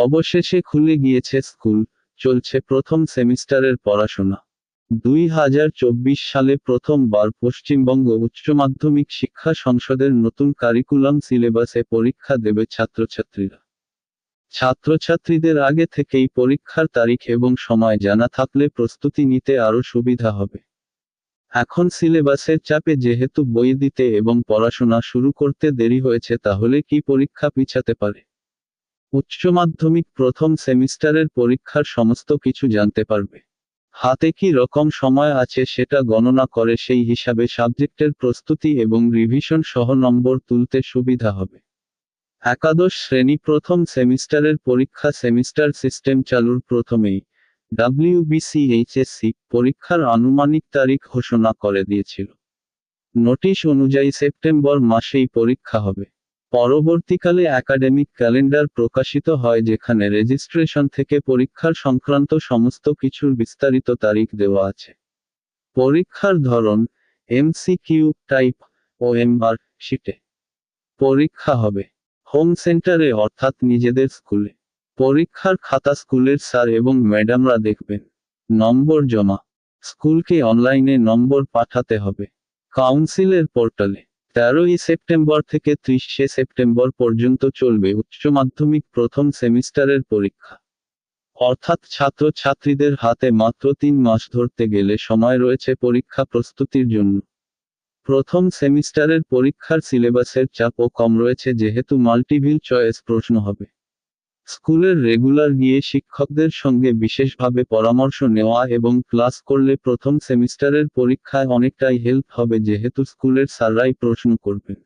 অবশেষে খুলে গিয়েছে স্কুল, চলছে প্রথম সেমিস্টারের পড়াশোনা। দুই হাজার চব্বিশ সালে প্রথমবার পশ্চিমবঙ্গ উচ্চ মাধ্যমিক শিক্ষা সংসদের নতুন কারিকুলাম সিলেবাসে পরীক্ষা দেবে ছাত্রছাত্রীরা। ছাত্রছাত্রীদের আগে থেকেই পরীক্ষার তারিখ এবং সময় জানা থাকলে প্রস্তুতি নিতে আরও সুবিধা হবে। এখন সিলেবাসের চাপে যেহেতু বই দিতে এবং পড়াশোনা শুরু করতে দেরি হয়েছে তাহলে কি পরীক্ষা পিছাতে পারে? উচ্চ মাধ্যমিক প্রথম সেমিস্টারের পরীক্ষার সমস্ত কিছু জানতে পারবে। হাতে কি রকম সময় আছে সেটা গণনা করে সেই হিসাবে সাবজেক্টের প্রস্তুতি এবং রিভিশন সহ নম্বর তুলতে সুবিধা হবে। একাদশ শ্রেণি প্রথম সেমিস্টারের পরীক্ষা সেমিস্টার সিস্টেম চালুর প্রথমেই ডাব্লিউবিসিএইচএসসি পরীক্ষার আনুমানিক তারিখ ঘোষণা করে দিয়েছিল। নোটিশ অনুযায়ী সেপ্টেম্বর মাসেই পরীক্ষা হবে। পরবর্তীকালে একাডেমিক ক্যালেন্ডার প্রকাশিত হয় যেখানে রেজিস্ট্রেশন থেকে পরীক্ষার সংক্রান্ত সমস্ত কিছুর বিস্তারিত তারিখ দেওয়া আছে। পরীক্ষার ধরন এমসিকিউ টাইপ ও এমআর শিটে পরীক্ষা হবে। হোম সেন্টারে অর্থাৎ নিজেদের স্কুলে পরীক্ষার খাতা স্কুলের স্যার এবং ম্যাডামরা দেখবেন। নম্বর জমা। স্কুলকে অনলাইনে নম্বর পাঠাতে হবে। কাউন্সিলের পোর্টালে তেরোই সেপ্টেম্বর থেকে ত্রিশে সেপ্টেম্বর পর্যন্ত চলবে উচ্চ মাধ্যমিক প্রথম সেমিস্টারের পরীক্ষা। অর্থাৎ ছাত্রছাত্রীদের হাতে মাত্র তিন মাস ধরতে গেলে সময় রয়েছে পরীক্ষা প্রস্তুতির জন্য। প্রথম সেমিস্টারের পরীক্ষার সিলেবাসের চাপও কম রয়েছে যেহেতু মাল্টিভিল চয়েস প্রশ্ন হবে। স্কুলের রেগুলার গিয়ে শিক্ষকদের সঙ্গে বিশেষভাবে পরামর্শ নেওয়া এবং ক্লাস করলে প্রথম সেমিস্টারের পরীক্ষায় অনেকটাই হেল্প হবে, যেহেতু স্কুলের স্যাররাই প্রশ্ন করবেন।